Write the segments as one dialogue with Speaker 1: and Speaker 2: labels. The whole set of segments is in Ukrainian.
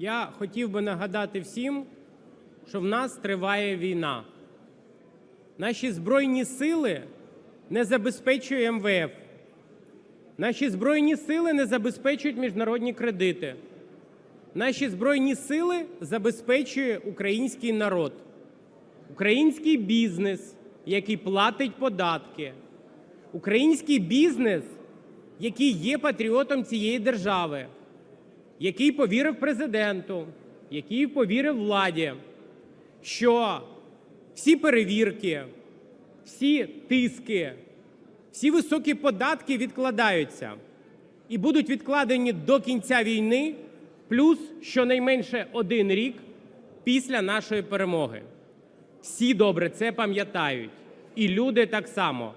Speaker 1: Я хотів би нагадати всім, що в нас триває війна. Наші Збройні сили не забезпечує МВФ. Наші Збройні сили не забезпечують міжнародні кредити. Наші Збройні сили забезпечує український народ, український бізнес, який платить податки, український бізнес, який є патріотом цієї держави, який повірив президенту, який повірив владі, що всі перевірки, всі тиски, всі високі податки відкладаються і будуть відкладені до кінця війни, плюс щонайменше один рік після нашої перемоги. Всі добре це пам'ятають, і люди так само.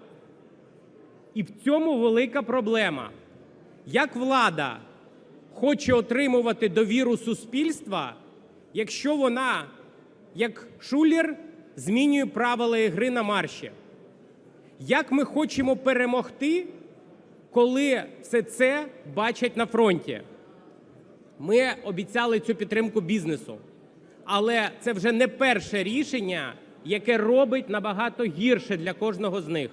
Speaker 1: І в цьому велика проблема. Як влада хоче отримувати довіру суспільства, якщо вона, як шулер, змінює правила ігри на марші? Як ми хочемо перемогти, коли все це бачать на фронті? Ми обіцяли цю підтримку бізнесу, але це вже не перше рішення, яке робить набагато гірше для кожного з них.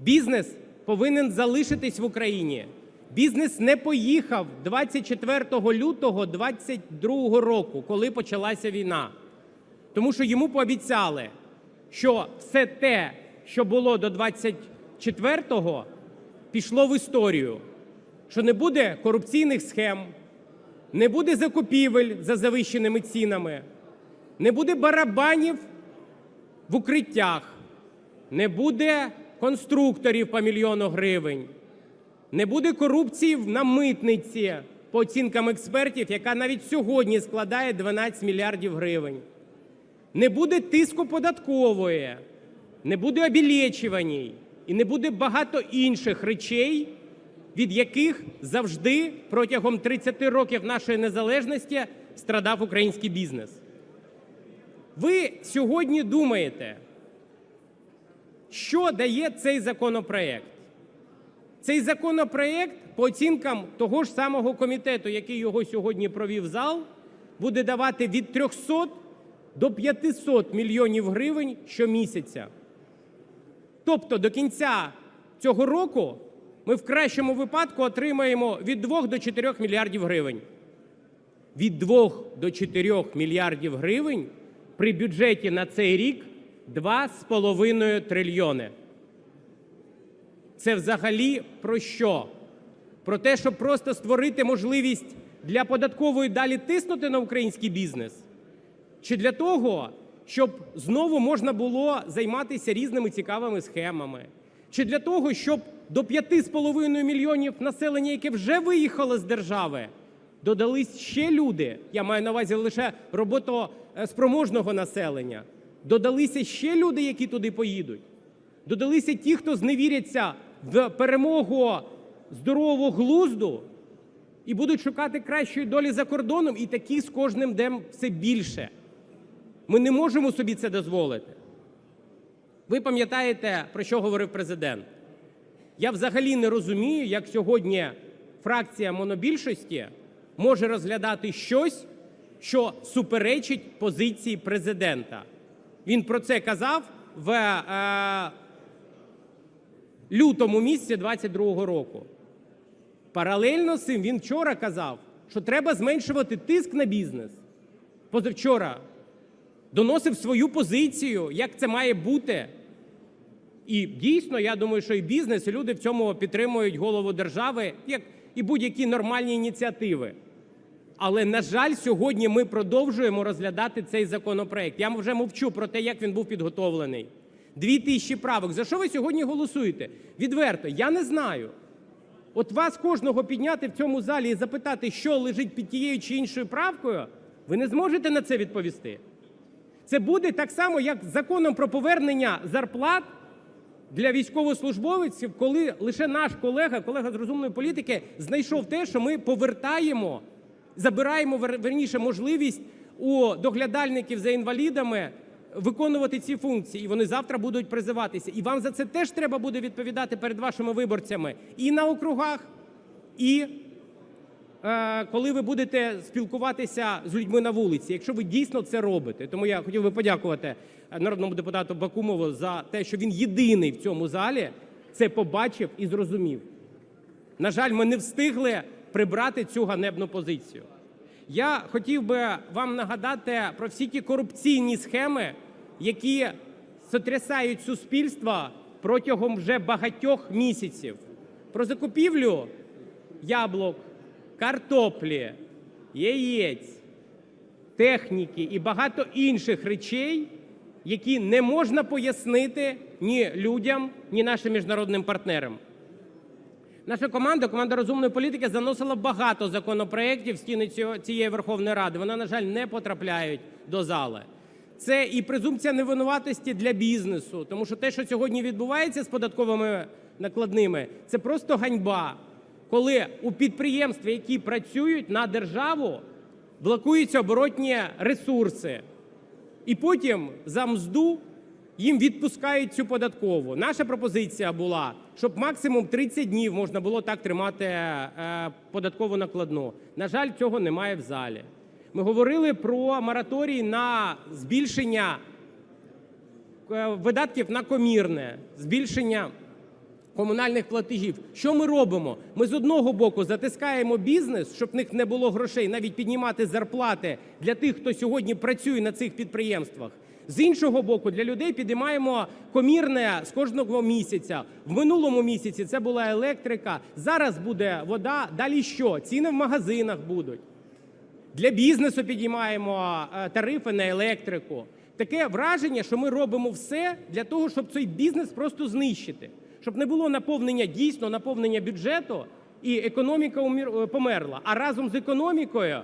Speaker 1: Бізнес повинен залишитись в Україні. Бізнес не поїхав 24 лютого 2022 року, коли почалася війна. Тому що йому пообіцяли, що все те, що було до 24-го, пішло в історію, що не буде корупційних схем, не буде закупівель за завищеними цінами, не буде барабанів в укриттях, не буде конструкторів по мільйону гривень, не буде корупції на митниці, по оцінкам експертів, яка навіть сьогодні складає 12 мільярдів гривень. Не буде тиску податкової, не буде обілечуваній і не буде багато інших речей, від яких завжди протягом 30 років нашої незалежності страдав український бізнес. Ви сьогодні думаєте, що дає цей законопроект? Цей законопроект, по оцінкам того ж самого комітету, який його сьогодні провів зал, буде давати від 300 до 500 мільйонів гривень щомісяця. Тобто до кінця цього року ми в кращому випадку отримаємо від 2 до 4 мільярдів гривень. Від 2 до 4 мільярдів гривень при бюджеті на цей рік 2,5 трильйони. Це взагалі про що? Про те, щоб просто створити можливість для податкової далі тиснути на український бізнес? Чи для того, щоб знову можна було займатися різними цікавими схемами? Чи для того, щоб до 5,5 мільйонів населення, яке вже виїхало з держави, додались ще люди, я маю на увазі лише роботоспроможного населення, додалися ще люди, які туди поїдуть? Додалися ті, хто зневіряться в перемогу здорового глузду і будуть шукати кращої долі за кордоном, і такі з кожним днем все більше. Ми не можемо собі це дозволити. Ви пам'ятаєте, про що говорив президент? Я взагалі не розумію, як сьогодні фракція монобільшості може розглядати щось, що суперечить позиції президента. Він про це казав в е, лютому місяці 22-го року. Паралельно з цим він вчора казав, що треба зменшувати тиск на бізнес. Позавчора доносив свою позицію, як це має бути. І дійсно, я думаю, що і бізнес, і люди в цьому підтримують голову держави, як і будь-які нормальні ініціативи. Але, на жаль, сьогодні ми продовжуємо розглядати цей законопроект. Я вже мовчу про те, як він був підготовлений. Дві тисячі правок. За що ви сьогодні голосуєте? Відверто, я не знаю. От вас кожного підняти в цьому залі і запитати, що лежить під тією чи іншою правкою, ви не зможете на це відповісти. Це буде так само, як законом про повернення зарплат для військовослужбовців, коли лише наш колега, колега з розумної політики, знайшов те, що ми повертаємо, забираємо верніше можливість у доглядальників за інвалідами виконувати ці функції, і вони завтра будуть призиватися. І вам за це теж треба буде відповідати перед вашими виборцями і на округах, і е, коли ви будете спілкуватися з людьми на вулиці, якщо ви дійсно це робите. Тому я хотів би подякувати е, народному депутату Бакумову за те, що він єдиний в цьому залі це побачив і зрозумів. На жаль, ми не встигли прибрати цю ганебну позицію. Я хотів би вам нагадати про всі ті корупційні схеми, які сотрясають суспільство протягом вже багатьох місяців. Про закупівлю яблук, картоплі, яєць, техніки і багато інших речей, які не можна пояснити ні людям, ні нашим міжнародним партнерам. Наша команда, команда розумної політики, заносила багато законопроєктів в стіни цієї Верховної Ради. Вони, на жаль, не потрапляють до зали. Це і презумпція невинуватості для бізнесу, тому що те, що сьогодні відбувається з податковими накладними, це просто ганьба, коли у підприємств, які працюють на державу, блокуються оборотні ресурси. І потім за мзду їм відпускають цю податкову. Наша пропозиція була, щоб максимум 30 днів можна було так тримати е, податкову накладну. На жаль, цього немає в залі. Ми говорили про мораторій на збільшення е, видатків на комірне, збільшення комунальних платежів. Що ми робимо? Ми з одного боку затискаємо бізнес, щоб в них не було грошей, навіть піднімати зарплати для тих, хто сьогодні працює на цих підприємствах. З іншого боку, для людей підіймаємо комірне з кожного місяця. В минулому місяці це була електрика, зараз буде вода. Далі що? Ціни в магазинах будуть. Для бізнесу підіймаємо тарифи на електрику. Таке враження, що ми робимо все для того, щоб цей бізнес просто знищити, щоб не було наповнення дійсно наповнення бюджету, і економіка е, померла. А разом з економікою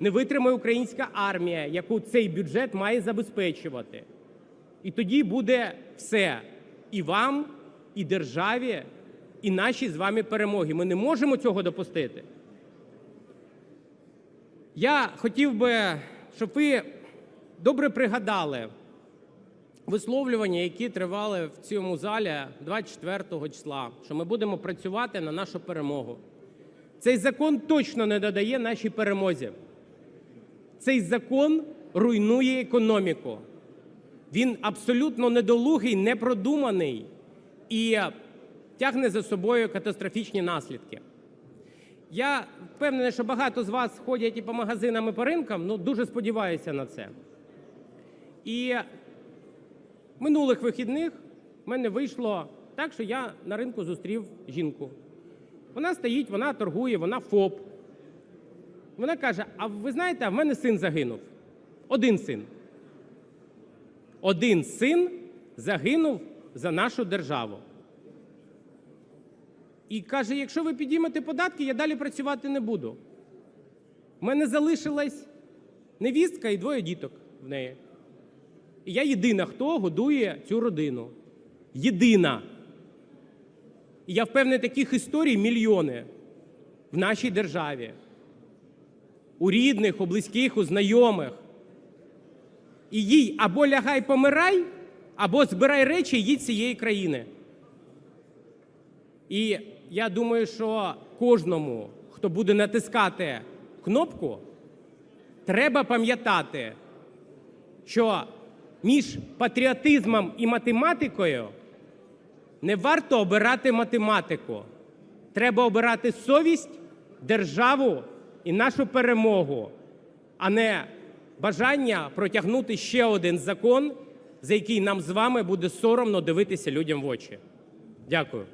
Speaker 1: не витримає українська армія, яку цей бюджет має забезпечувати. І тоді буде все і вам, і державі, і наші з вами перемоги. Ми не можемо цього допустити. Я хотів би, щоб ви добре пригадали висловлювання, які тривали в цьому залі 24 числа, що ми будемо працювати на нашу перемогу. Цей закон точно не додає нашій перемозі. Цей закон руйнує економіку. Він абсолютно недолугий, непродуманий і тягне за собою катастрофічні наслідки. Я впевнений, що багато з вас ходять і по магазинам, і по ринкам, ну дуже сподіваюся на це. І минулих вихідних в мене вийшло так, що я на ринку зустрів жінку. Вона стоїть, вона торгує, вона ФОП. Вона каже: А ви знаєте, в мене син загинув. Один син. Один син загинув за нашу державу. І каже: якщо ви підіймете податки, я далі працювати не буду. У мене залишилась невістка і двоє діток в неї. І я єдина, хто годує цю родину. Єдина. І я впевнений, таких історій мільйони в нашій державі. У рідних, у близьких, у знайомих. І їй або лягай помирай, або збирай речі їдь цієї країни. І я думаю, що кожному, хто буде натискати кнопку, треба пам'ятати, що між патріотизмом і математикою не варто обирати математику. Треба обирати совість, державу і нашу перемогу, а не бажання протягнути ще один закон, за який нам з вами буде соромно дивитися людям в очі. Дякую.